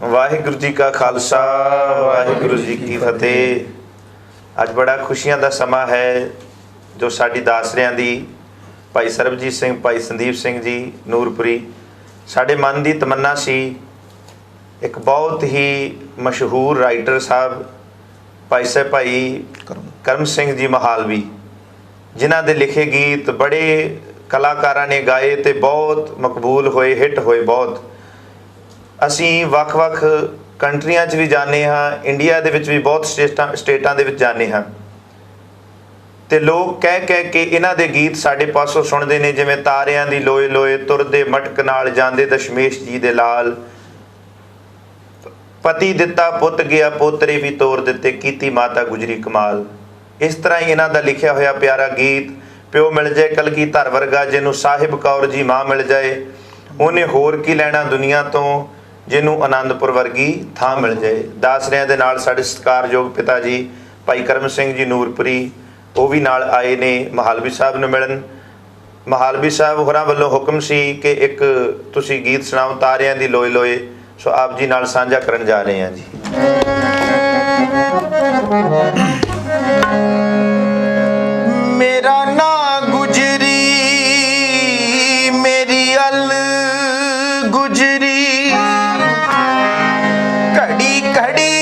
ਵਾਹਿਗੁਰੂ ਜੀ ਕਾ ਖਾਲਸਾ, ਵਾਹਿਗੁਰੂ ਜੀ ਕੀ ਫਤਿਹ। ਅੱਜ ਬੜਾ ਖੁਸ਼ੀਆਂ ਦਾ ਸਮਾਂ ਹੈ ਜੋ ਸਾਡੀ ਦਾਸਰਿਆਂ ਦੀ, ਭਾਈ ਸਰਬਜੀਤ ਸਿੰਘ, ਭਾਈ ਸੰਦੀਪ ਸਿੰਘ ਜੀ, ਨੂਰਪੁਰੀ। ਸਾਡੇ ਮਨ ਦੀ ਤਮੰਨਾ ਸੀ, ਇੱਕ ਬਹੁਤ ਹੀ ਮਸ਼ਹੂਰ ਰਾਈਟਰ ਸਾਹਿਬ, ਭਾਈ ਸਾਹਿਬ ਭਾਈ ਕਰਮ ਸਿੰਘ ਜੀ ਮਹਾਲਵੀ, ਜਿਨ੍ਹਾਂ ਦੇ ਲਿਖੇ ਗੀਤ ਬੜੇ ਕਲਾਕਾਰਾਂ ਨੇ ਗਾਏ ਤੇ ਬਹੁਤ ਮਕਬੂਲ ਹੋਏ, ਹਿੱਟ ਹੋਏ ਬਹੁਤ। ਅਸੀਂ ਵੱਖ-ਵੱਖ ਕੰਟਰੀਆਂ 'ਚ ਵੀ ਜਾਂਦੇ ਹਾਂ ਇੰਡੀਆ ਦੇ ਵਿੱਚ ਵੀ ਬਹੁਤ ਸਟੇਟਾਂ ਸਟੇਟਾਂ ਦੇ ਵਿੱਚ ਜਾਂਦੇ ਹਾਂ। ਤੇ ਲੋਕ ਕਹਿ ਕਹਿ ਕੇ ਇਹਨਾਂ ਦੇ ਗੀਤ ਸਾਡੇ ਪਾਸੋਂ ਸੁਣਦੇ ਨੇ, ਜਿਵੇਂ ਤਾਰਿਆਂ ਦੀ ਲੋਏ ਲੋਏ, ਤੁਰਦੇ ਮਟਕ ਨਾਲ ਜਾਂਦੇ ਦਸ਼ਮੇਸ਼ ਜੀ ਦੇ ਲਾਲ। ਪਤੀ ਦਿੱਤਾ ਪੁੱਤ ਗਿਆ, ਪੋਤਰੇ ਵੀ ਤੋਰ ਦਿੱਤੇ, ਕੀਤੀ ਮਾਤਾ ਗੁਜਰੀ ਕਮਾਲ। ਇਸ ਤਰ੍ਹਾਂ ਹੀ ਇਹਨਾਂ ਦਾ ਲਿਖਿਆ ਹੋਇਆ ਪਿਆਰਾ ਗੀਤ, ਪਿਓ ਮਿਲ ਜਾਏ ਕਲਗੀ ਧਰ ਵਰਗਾ, ਜਿਹਨੂੰ ਸਾਹਿਬ ਕੌਰ ਜੀ ਮਾਂ ਮਿਲ ਜਾਏ, ਉਹਨੇ ਹੋਰ ਕੀ ਲੈਣਾ ਦੁਨੀਆ ਤੋਂ? ਜਿਹਨੂੰ ਆਨੰਦਪੁਰ ਵਰਗੀ ਥਾਂ ਮਿਲ ਜਾਏ ਦਾਸਰਿਆਂ ਦੇ ਨਾਲ ਸਾਡੇ ਸਤਿਕਾਰਯੋਗ ਪਿਤਾ ਜੀ, ਭਾਈ ਕਰਮ ਸਿੰਘ ਜੀ ਨੂਰਪੁਰੀ, ਉਹ ਵੀ ਨਾਲ ਆਏ ਨੇ ਮਹਾਲਵੀ ਸਾਹਿਬ ਨੂੰ ਮਿਲਣ। ਮਹਾਲਵੀ ਸਾਹਿਬ ਹੋਰਾਂ ਵੱਲੋਂ ਹੁਕਮ ਸੀ ਕਿ ਇੱਕ ਤੁਸੀਂ ਗੀਤ ਸੁਣਾਓ, ਤਾਰਿਆਂ ਦੀ ਲੋਏ ਲੋਏ। ਸੋ ਆਪ ਜੀ ਨਾਲ ਸਾਂਝਾ ਕਰਨ ਜਾ ਰਹੇ ਹਾਂ ਜੀ। ਮੇਰਾ ਨਾਂ ਘੜੀ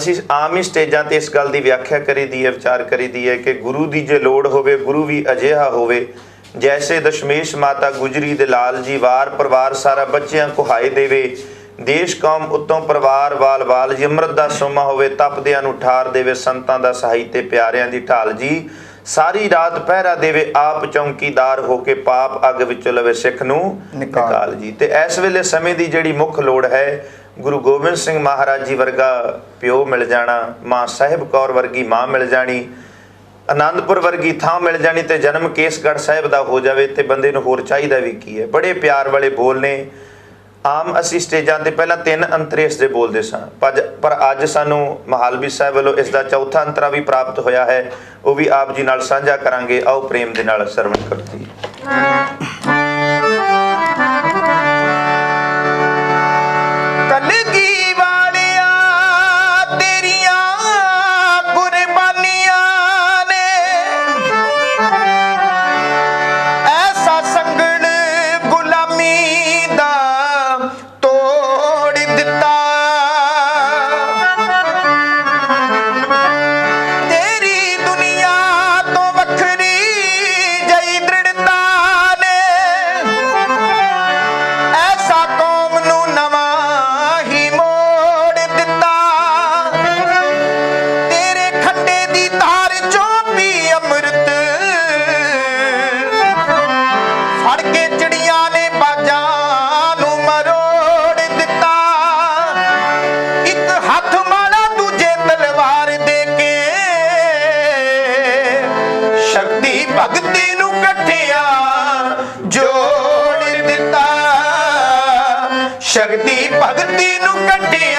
ਅਸੀਂ ਆਮ ਹੀ ਸਟੇਜਾਂ ਤੇ ਇਸ ਗੱਲ ਦੀ ਵਿਆਖਿਆ ਕਰੀਦੀ ਹੈ ਵਿਚਾਰ ਕਰੀਦੀ ਹੈ ਕਿ ਗੁਰੂ ਦੀ ਜੇ ਲੋੜ ਹੋਵੇ ਗੁਰੂ ਵੀ ਅਜਿਹਾ ਹੋਵੇ ਜੈਸੇ ਦਸ਼ਮੇਸ਼ ਮਾਤਾ ਗੁਜਰੀ ਦੇ ਲਾਲ ਜੀ ਵਾਰ ਪਰਿਵਾਰ ਸਾਰਾ ਬੱਚਿਆਂ ਕੁਹਾਏ ਦੇਵੇ ਦੇਸ਼ ਕੌਮ ਉਤੋਂ ਪਰਿਵਾਰ ਵਾਲ ਵਾਲ ਜੀ ਅੰਮ੍ਰਿਤ ਦਾ ਸੋਮਾ ਹੋਵੇ ਤਪਦਿਆਂ ਨੂੰ ਠਾਰ ਦੇਵੇ ਸੰਤਾਂ ਦਾ ਸਹਾਈ ਤੇ ਪਿਆਰਿਆਂ ਦੀ ਢਾਲ ਜੀ ਸਾਰੀ ਰਾਤ ਪਹਿਰਾ ਦੇਵੇ ਆਪ ਚੌਂਕੀਦਾਰ ਹੋ ਕੇ ਪਾਪ ਅੱਗ ਵਿੱਚੋਂ ਲਵੇ ਸਿੱਖ ਨੂੰ। ਨਿਕਾਲ ਜੀ ਤੇ ਇਸ ਵੇਲੇ ਸਮੇਂ ਦੀ ਜਿਹੜੀ ਮੁੱਖ ਲੋੜ ਹੈ ਗੁਰੂ ਗੋਬਿੰਦ ਸਿੰਘ ਮਹਾਰਾਜ ਜੀ ਵਰਗਾ ਪਿਓ ਮਿਲ ਜਾਣਾ, ਮਾਂ ਸਾਹਿਬ ਕੌਰ ਵਰਗੀ ਮਾਂ ਮਿਲ ਜਾਣੀ ਆਨੰਦਪੁਰ ਵਰਗੀ ਥਾਂ ਮਿਲ ਜਾਣੀ ਤੇ ਜਨਮ ਕੇਸਗੜ੍ਹ ਸਾਹਿਬ ਦਾ ਹੋ ਜਾਵੇ ਤੇ ਬੰਦੇ ਨੂੰ ਹੋਰ ਚਾਹੀਦਾ ਵੀ ਕੀ ਹੈ। ਬੜੇ ਪਿਆਰ ਵਾਲੇ ਬੋਲ ਨੇ। ਆਮ ਅਸੀਂ ਸਟੇਜਾਂ ਤੇ ਪਹਿਲਾਂ ਤਿੰਨ ਅੰਤਰੇਸ ਦੇ ਬੋਲਦੇ ਸਾਂ। ਪਰ ਪਰ ਅੱਜ ਸਾਨੂੰ ਮਹਾਲਵੀ ਸਾਹਿਬ ਵੱਲੋਂ ਇਸ ਦਾ ਚੌਥਾ ਅੰਤਰਾ ਵੀ ਪ੍ਰਾਪਤ ਹੋਇਆ ਹੈ। ਉਹ ਵੀ ਆਪ ਜੀ ਨਾਲ ਸਾਂਝਾ ਕਰਾਂਗੇ। ਆਓ ਪ੍ਰੇਮ ਦੇ ਨਾਲ ਸਰਵਣ ਕਰੋ ਸ਼ਕਤੀ ਭਗਤੀ ਨੂੰ ਇਕੱਠਿਆ